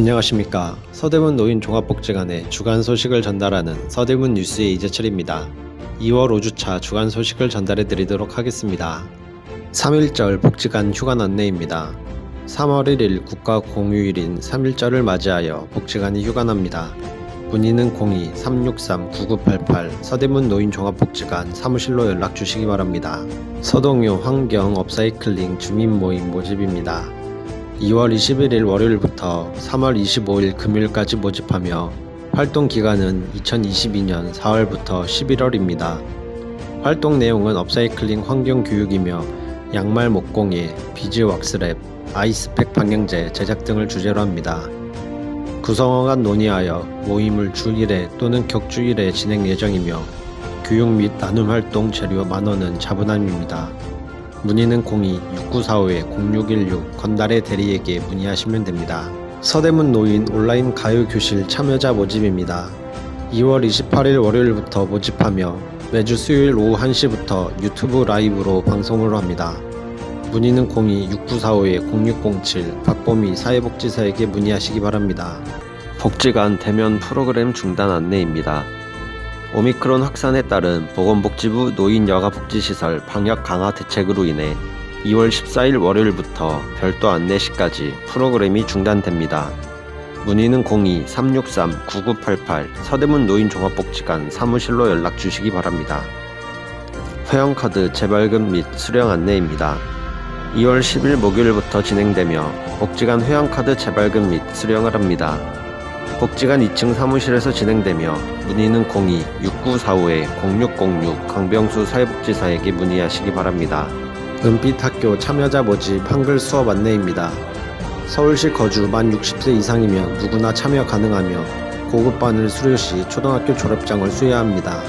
안녕하십니까. 서대문 노인 종합복지관의 주간 소식을 전달하는 서대문 뉴스의 이재철입니다. 2월 5주차 주간 소식을 전달해 드리도록 하겠습니다. 3.1절 복지관 휴관 안내입니다. 3월 1일 국가 공휴일인 3.1절을 맞이하여 복지관이 휴관합니다. 문의는 02-363-9988 서대문 노인종합복지관 사무실로 연락 주시기 바랍니다. 서동요 환경 업사이클링 주민 모임 모집입니다. 2월 21일 월요일부터 3월 25일 금요일까지 모집하며 활동 기간은 2022년 4월부터 11월입니다. 활동 내용은 업사이클링 환경 교육이며 양말 목공예, 비즈 왁스랩, 아이스팩 방향제 제작 등을 주제로 합니다. 구성원 간 논의하여 모임을 주 1회 또는 격주 1회 진행 예정이며 교육 및 나눔 활동 재료 만원은 자부담입니다. 문의는 02-6945-0616 건달의 대리에게 문의하시면 됩니다. 서대문 노인 온라인 가요 교실 참여자 모집입니다. 2월 28일 월요일부터 모집하며 매주 수요일 오후 1시부터 유튜브 라이브로 방송을 합니다. 문의는 02-6945-0607 박보미 사회복지사에게 문의하시기 바랍니다. 복지관 대면 프로그램 중단 안내입니다. 오미크론 확산에 따른 보건복지부 노인여가복지시설 방역 강화 대책으로 인해 2월 14일 월요일부터 별도 안내시까지 프로그램이 중단됩니다. 문의는 02-363-9988 서대문 노인종합복지관 사무실로 연락 주시기 바랍니다. 회원카드 재발급 및 수령 안내입니다. 2월 10일 목요일부터 진행되며 복지관 회원카드 재발급 및 수령을 합니다. 복지관 2층 사무실에서 진행되며 문의는 02-6945-0606 강병수 사회복지사에게 문의하시기 바랍니다. 은빛학교 참여자 모집 한글 수업 안내입니다. 서울시 거주 만 60세 이상이면 누구나 참여 가능하며 고급반을 수료 시 초등학교 졸업장을 수여야 합니다.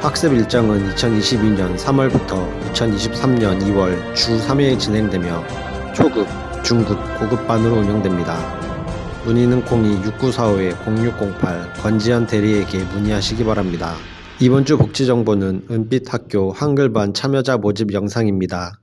학습 일정은 2022년 3월부터 2023년 2월 주 3회에 진행되며 초급, 중급, 고급반으로 운영됩니다. 문의는 02-6945-0608 권지현 대리에게 문의하시기 바랍니다. 이번 주 복지 정보는 은빛 학교 한글반 참여자 모집 영상입니다.